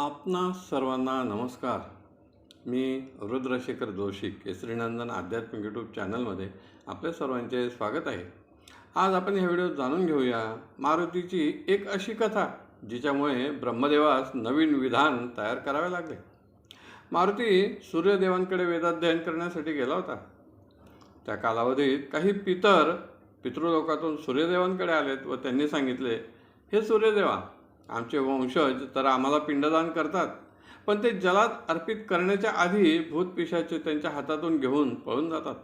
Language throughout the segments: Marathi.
आपणा सर्वांना नमस्कार. मी रुद्रशेखर जोशी केसरीनंदन आध्यात्मिक यूट्यूब चॅनलमध्ये आपल्या सर्वांचे स्वागत आहे. आज आपण ह्या व्हिडिओत जाणून घेऊया मारुतीची एक अशी कथा जिच्यामुळे ब्रह्मदेवास नवीन विधान तयार करावे लागले. मारुती सूर्यदेवांकडे वेदाध्ययन करण्यासाठी गेला होता. त्या कालावधीत काही पितर पितृलोकातून सूर्यदेवांकडे आलेत व त्यांनी सांगितले हे सूर्यदेवा आमचे वंशज तर आम्हाला पिंडदान करतात. पण ते जलात अर्पित करण्याच्या आधी भूतपिशाचे त्यांच्या हातातून घेऊन पळून जातात.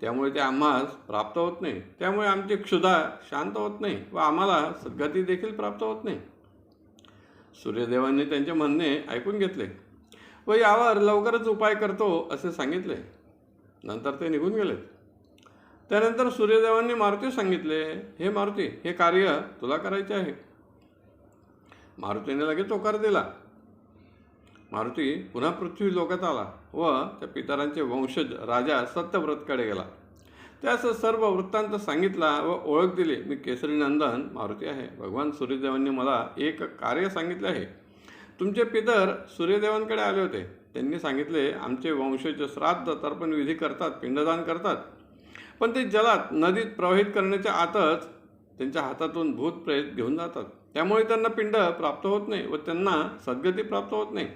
त्यामुळे ते आम्हास प्राप्त होत नाही. त्यामुळे आमची क्षुधा शांत होत नाही व आम्हाला सद्गती देखील प्राप्त होत नाही. सूर्यदेवांनी त्यांचे म्हणणे ऐकून घेतले. व यावर लवकरच उपाय करतो असे सांगितले. नंतर ते निघून गेले त्यानंतर सूर्यदेवांनी मारुती सांगितले हे मारुती हे कार्य तुला करायचे आहे. मारुतीने लगेच होकार दिला. मारुती पुन्हा पृथ्वी लोकात आला व त्या पितरांचे वंशज राजा सत्यव्रतकडे गेला. त्यास सर्व वृत्तांत सांगितला व ओळख दिली. मी केसरी नंदन मारुती आहे. भगवान सूर्यदेवांनी मला एक कार्य सांगितले आहे. तुमचे पितर सूर्यदेवांकडे आले होते. त्यांनी सांगितले आमचे वंशज श्राद्ध तर्पण विधी करतात पिंडदान करतात. पण ते जलात नदीत प्रवाहित करण्याच्या आतच त्यांच्या हातातून भूत प्रेत घेऊन जातात. त्यामुळे त्यांना पिंड प्राप्त होत नाही व त्यांना सद्गती प्राप्त होत नाही.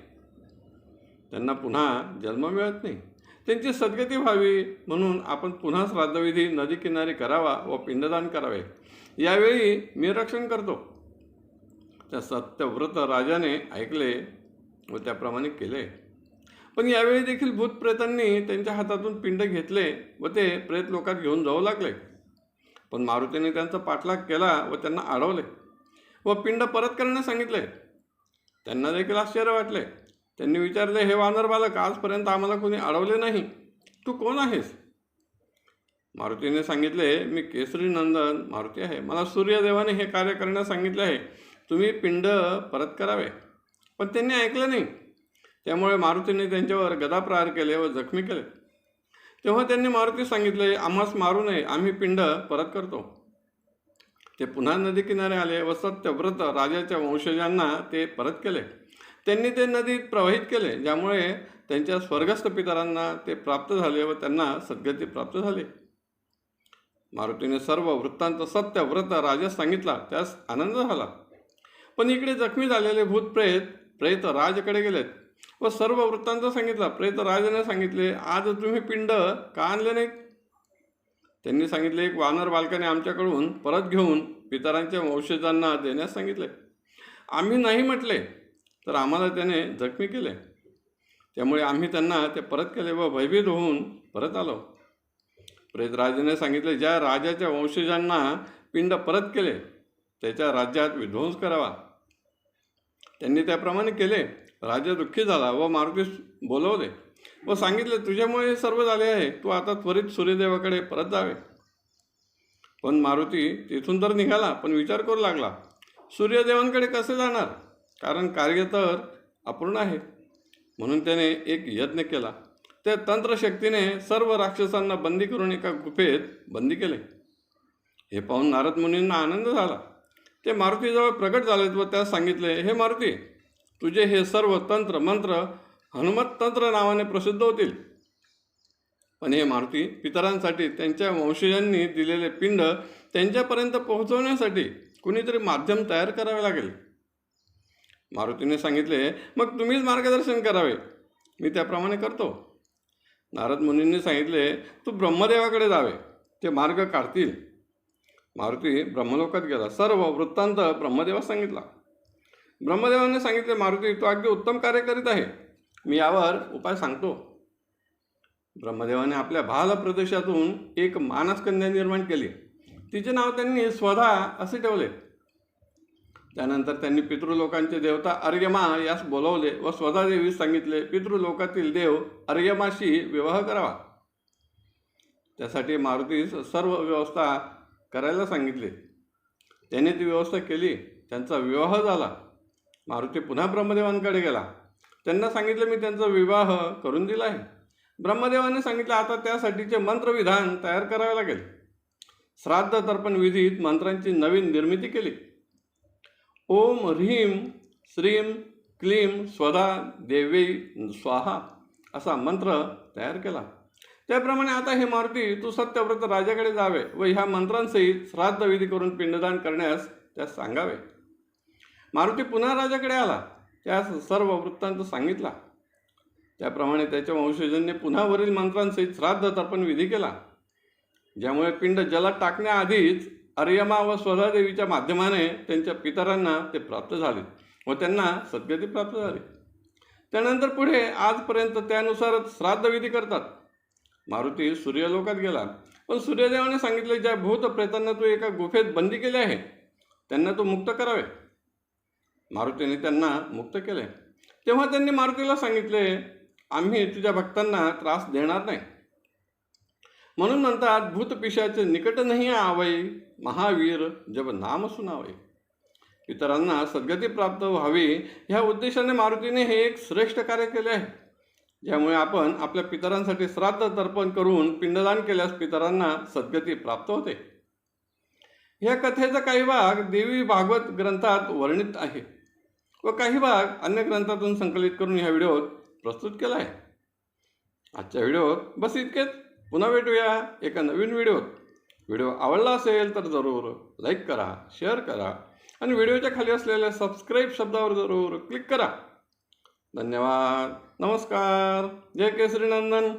त्यांना पुन्हा जन्म मिळत नाही. त्यांची सद्गती व्हावी म्हणून आपण पुन्हा श्राद्धविधी नदी किनारी करावा व पिंडदान करावे. यावेळी मी रक्षण करतो. त्या सत्यव्रत राजाने ऐकले व त्याप्रमाणे केले. पण यावेळी देखील भूतप्रेतांनी त्यांच्या हातातून पिंड घेतले व ते प्रेत लोकात घेऊन जाऊ लागले. पण मारुतीने त्यांचा पाठलाग केला व त्यांना अडवले व पिंड परत करण्यास सांगितले. त्यांना देखील आश्चर्य वाटले. त्यांनी विचारले हे वानर बालक आजपर्यंत आम्हाला कोणी अडवले नाही. तू कोण आहेस? मारुतीने सांगितले मी केसरी नंदन मारुती आहे. मला सूर्यदेवाने हे कार्य करण्यास सांगितले आहे. तुम्ही पिंड परत करावे. पण त्यांनी ऐकले नाही. त्यामुळे मारुतीने त्यांच्यावर गदाप्रहार केले व जखमी केले. तेव्हा त्यांनी मारुती सांगितले आम्हास मारू नये आम्ही पिंड परत करतो. ते पुन्हा नदी किनारे आले व सत्यव्रत राजाच्या वंशजांना ते परत केले. त्यांनी ते नदीत प्रवाहित केले ज्यामुळे त्यांच्या स्वर्गस्थ पितरांना ते प्राप्त झाले व त्यांना सद्गती प्राप्त झाली. मारुतीने सर्व वृत्तांत सत्यव्रत राजास सांगितला त्यास आनंद झाला. पण इकडे जखमी झालेले भूत प्रेत प्रेत राजकडे गेलेत. व सर्व वृत्तांत सांगितला प्रेत राजाने सांगितले आज तुम्ही पिंड का आणले नाहीत? त्यांनी सांगितले एक वानर बालकाने आमच्याकडून परत घेऊन पितरांच्या वंशजांना देण्यास सांगितले. आम्ही नाही म्हटले तर आम्हाला त्याने जखमी केले. त्यामुळे आम्ही त्यांना ते परत केले व भयभीत होऊन परत आलो. प्रेतराजाने सांगितले ज्या राजाच्या वंशजांना पिंड परत केले त्याच्या राज्यात विध्वंस करावा. त्यांनी त्याप्रमाणे केले. राजा दुःखी झाला व मारुतीस बोलवले व सांगितले तुझ्यामुळे हे सर्व झाले आहे. तू आता त्वरित सूर्यदेवाकडे परत जावे. पण मारुती तिथून तर निघाला पण विचार करू लागला सूर्यदेवांकडे कसे जाणार? कारण कार्य तर अपूर्ण आहे. म्हणून त्याने एक यज्ञ केला. त्या तंत्रशक्तीने सर्व राक्षसांना बंदी करून एका गुफेत बंदी केले. हे पाहून नारद मुनींना आनंद झाला. ते मारुतीजवळ प्रकट झालेत व त्यास सांगितले हे मारुती तुझे हे सर्व तंत्र मंत्र हनुमत तंत्र नावाने प्रसिद्ध होतील. पण हे मारुती पितरांसाठी त्यांच्या वंशजांनी दिलेले पिंड त्यांच्यापर्यंत पोहोचवण्यासाठी कुणीतरी माध्यम तयार करावे लागेल. मारुतीने सांगितले मग तुम्हीच मार्गदर्शन करावे. मी त्याप्रमाणे करतो. नारद मुनींनी सांगितले तू ब्रह्मदेवाकडे जावे. ते मार्ग काढतील. मारुती ब्रह्मलोकात गेला. सर्व वृत्तांत ब्रह्मदेवा सांगितला. ब्रह्मदेवाने सांगितले मारुती तो अगदी उत्तम कार्य करीत आहे. मी यावर उपाय सांगतो. ब्रह्मदेवाने आपल्या भाल प्रदेशातून एक मानसकन्या निर्माण केली. तिचे नाव त्यांनी स्वधा असे ठेवले. त्यानंतर त्यांनी पितृलोकांचे देवता अर्यमा यास बोलवले व स्वधा देवीस सांगितले पितृलोकातील देव अर्यमाशी विवाह करावा. त्यासाठी मारुतीस सर्व व्यवस्था करायला सांगितले. त्याने ती व्यवस्था केली त्यांचा विवाह झाला. मारुती पुन्हा ब्रह्मदेवांकडे गेला. त्यांना सांगितलं मी त्यांचा विवाह करून दिला आहे. ब्रह्मदेवाने सांगितलं आता त्यासाठीचे मंत्रविधान तयार करावे लागेल. श्राद्ध तर्पण विधीत मंत्रांची नवीन निर्मिती केली. ओम ह्रीम श्रीम क्लीम स्वधा देवी स्वाहा असा मंत्र तयार केला. त्याप्रमाणे आता हे मारुती तू सत्यव्रत राजाकडे जावे व ह्या मंत्रांसहित श्राद्ध विधी करून पिंडदान करण्यास त्यास सांगावे. मारुती पुन्हा राजाकडे आला. त्या सर्व वृत्तांत सांगितला. त्याप्रमाणे त्याच्या वंशजांनी पुन्हा वरील मंत्रांसहित श्राद्ध तर्पण विधी केला. ज्यामुळे पिंड जलात टाकण्याआधीच अर्यमा व स्वधादेवीच्या माध्यमाने त्यांच्या पितरांना ते प्राप्त झाले व त्यांना सद्गती प्राप्त झाली. त्यानंतर पुढे आजपर्यंत त्यानुसारच श्राद्धविधी करतात. मारुती सूर्यलोकात गेला. पण सूर्यदेवाने सांगितले ज्या भूत प्रेतांना तू एका गुफेत बंदी केले आहे त्यांना तू मुक्त करावे. मारुतीने त्यांना मुक्त केले तेव्हा त्यांनी मारुतीला सांगितले आम्ही तुझ्या भक्तांना त्रास देणार नाही. म्हणून म्हणतात भूतपिशाचे निकट नाही आवई महावीर जब नाम सुनावे. इतरांना सद्गती प्राप्त व्हावी ह्या उद्देशाने मारुतीने हे एक श्रेष्ठ कार्य केले आहे. ज्यामुळे आपण आपल्या पितरांसाठी श्राद्ध तर्पण करून पिंडदान केल्यास पितरांना सद्गती प्राप्त होते. ह्या कथेचा काही भाग देवी भागवत ग्रंथात वर्णित आहे. व काही भाग अन्य ग्रंथातून संकलित करून ह्या व्हिडिओत प्रस्तुत केला आहे आजच्या व्हिडिओत बस इतकेच. पुन्हा भेटूया एका नवीन व्हिडिओत. व्हिडिओ आवडला असेल तर जरूर लाईक करा शेअर करा आणि व्हिडिओच्या खाली असलेल्या सबस्क्राईब शब्दावर जरूर क्लिक करा. धन्यवाद. नमस्कार. जय केसरी नंदन.